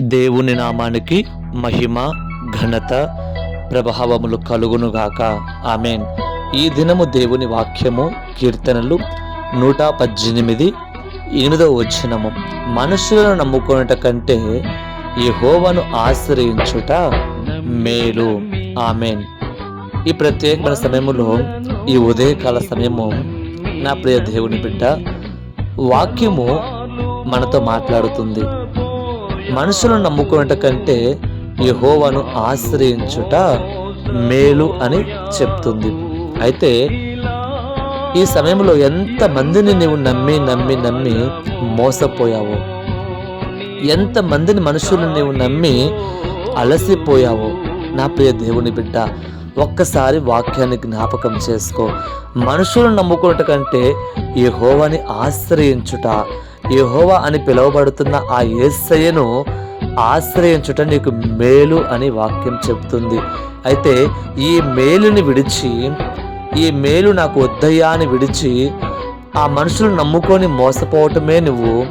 దేవుని నామానికి మహిమ ఘనత ప్రభావములు కలుగునుగాక. ఆమెన్. ఈ దినము దేవుని వాక్యము కీర్తనలు నూట పద్దెనిమిది ఎనిమిదవ వచనము. మనుషులను నమ్ముకున్నట కంటే యెహోవాను ఆశ్రయించుట మేలు. ఆమెన్. ఈ ప్రత్యేకమైన సమయంలో ఈ ఉదయకాల సమయము నా ప్రియ దేవుని బిడ్డ వాక్యము మనతో మాట్లాడుతుంది. మనుషులను నమ్ముకునేట కంటే యెహోవాను ఆశ్రయించుట మేలు అని చెప్తుంది. అయితే ఈ సమయంలో ఎంత మందిని నీవు నమ్మి నమ్మి నమ్మి మోసపోయావో? ఎంత మందిని మనుషులను నీవు నమ్మి అలసిపోయావో? నా ప్రియ దేవుని బిడ్డ ఒక్కసారి వాక్యాన్ని జ్ఞాపకం చేసుకో. మనుషులను నమ్ముకున్నట కంటే హోవాని ఆశ్రయించుట యహోవా అని పిలువబడుతున్న ఆ యేసయ్యను ఆశ్రయించుట నీకు మేలు అని వాక్యం చెప్తుంది అయితే ఈ మేలుని విడిచి ఈ మేలు నాకు వద్దయ్యా అని విడిచి ఆ మనుషులు నమ్ముకొని మోసపోవటమే నువ్వు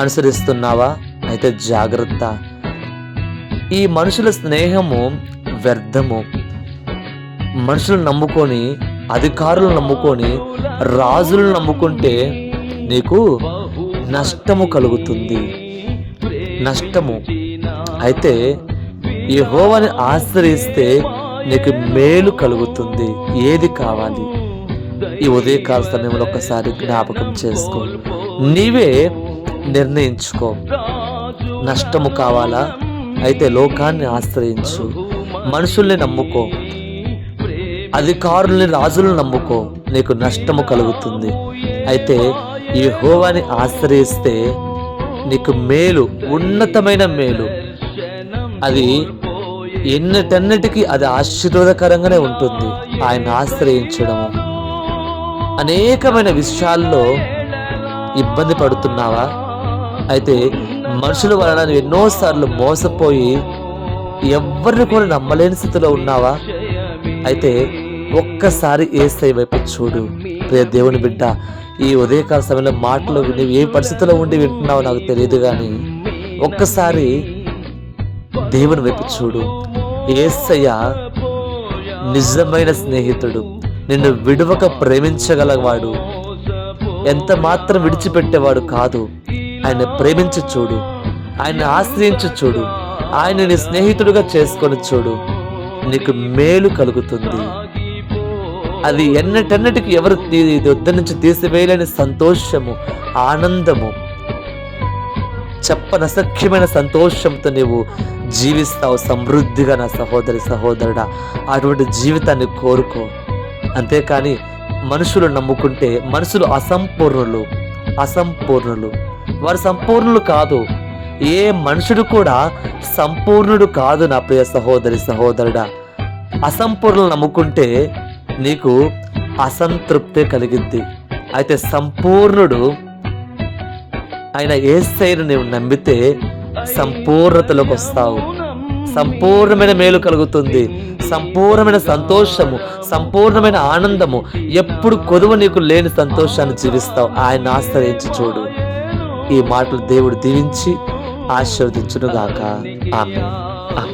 అనుసరిస్తున్నావా? అయితే జాగ్రత్త. ఈ మనుషుల స్నేహము వ్యర్థము. మనుషులు నమ్ముకొని అధికారులు నమ్ముకొని రాజులను నమ్ముకుంటే నీకు నష్టము కలుగుతుంది. నష్టము. అయితే ఈ హోవాని ఆశ్రయిస్తే నీకు మేలు కలుగుతుంది. ఏది కావాలి? ఈ ఉదయకాల సమయంలో ఒక్కసారి జ్ఞాపకం చేసుకో. నీవే నిర్ణయించుకో. నష్టము కావాలా? అయితే లోకాన్ని ఆశ్రయించు. మనుషుల్ని నమ్ముకో. అధికారుల్ని రాజులను నమ్ముకో. నీకు నష్టము కలుగుతుంది. అయితే ఈ హోవాని ఆశ్రయిస్తే నీకు మేలు ఉన్నతమైన మేలు. అది ఎన్నటన్నిటికీ అది ఆశీర్వాదకరంగానే ఉంటుంది. ఆయన ఆశ్రయించడము. అనేకమైన విషయాల్లో ఇబ్బంది పడుతున్నావా? అయితే మనుషుల వలన నువ్వు ఎన్నోసార్లు మోసపోయి ఎవరిని కూడా నమ్మలేని స్థితిలో ఉన్నావా? అయితే ఒక్కసారి ఏసై వైపు చూడు. ప్రియ దేవుని బిడ్డ ఈ ఉదయకాల సమయంలో మాటలు విని ఏ పరిస్థితిలో ఉండి వింటున్నావో నాకు తెలియదు కానీ ఒక్కసారి దేవుని వైపు చూడు. ఏసయ్య నిజమైన స్నేహితుడు నిన్ను విడువక ప్రేమించగలవాడు ఎంత మాత్రం విడిచిపెట్టేవాడు కాదు. ఆయన ప్రేమించి చూడు ఆయన ఆశ్రయించి చూడు ఆయన నీ స్నేహితుడుగా చేసుకొని చూడు. నీకు మేలు కలుగుతుంది. అది ఎన్నటన్నిటికి ఎవరు వద్ద నుంచి తీసివేయలేని సంతోషము ఆనందము. చెప్పనసఖ్యమైన సంతోషంతో నీవు జీవిస్తావు సమృద్ధిగా నా సహోదరి సహోదరుడా. అటువంటి జీవితాన్ని కోరుకో. అంతేకాని మనుషులు నమ్ముకుంటే మనుషులు అసంపూర్ణులు అసంపూర్ణులు. వారు సంపూర్ణులు కాదు. ఏ మనుషుడు కూడా సంపూర్ణుడు కాదు నా ప్రియ సహోదరి సహోదరుడా. అసంపూర్ణులు నమ్ముకుంటే నీకు అసంతృప్తి కలిగిద్ది. అయితే సంపూర్ణుడు ఆయన ఏసైను నువ్వు నమ్మితే సంపూర్ణతలోకి వస్తావు. సంపూర్ణమైన మేలు కలుగుతుంది. సంపూర్ణమైన సంతోషము సంపూర్ణమైన ఆనందము. ఎప్పుడు కొదువ నీకు లేని సంతోషాన్ని జీవిస్తావు. ఆయన ఆశ్రయించి చూడు. ఈ మాటలు దేవుడు దీవించి ఆశీర్వదించునుగాక. ఆమె ఆమె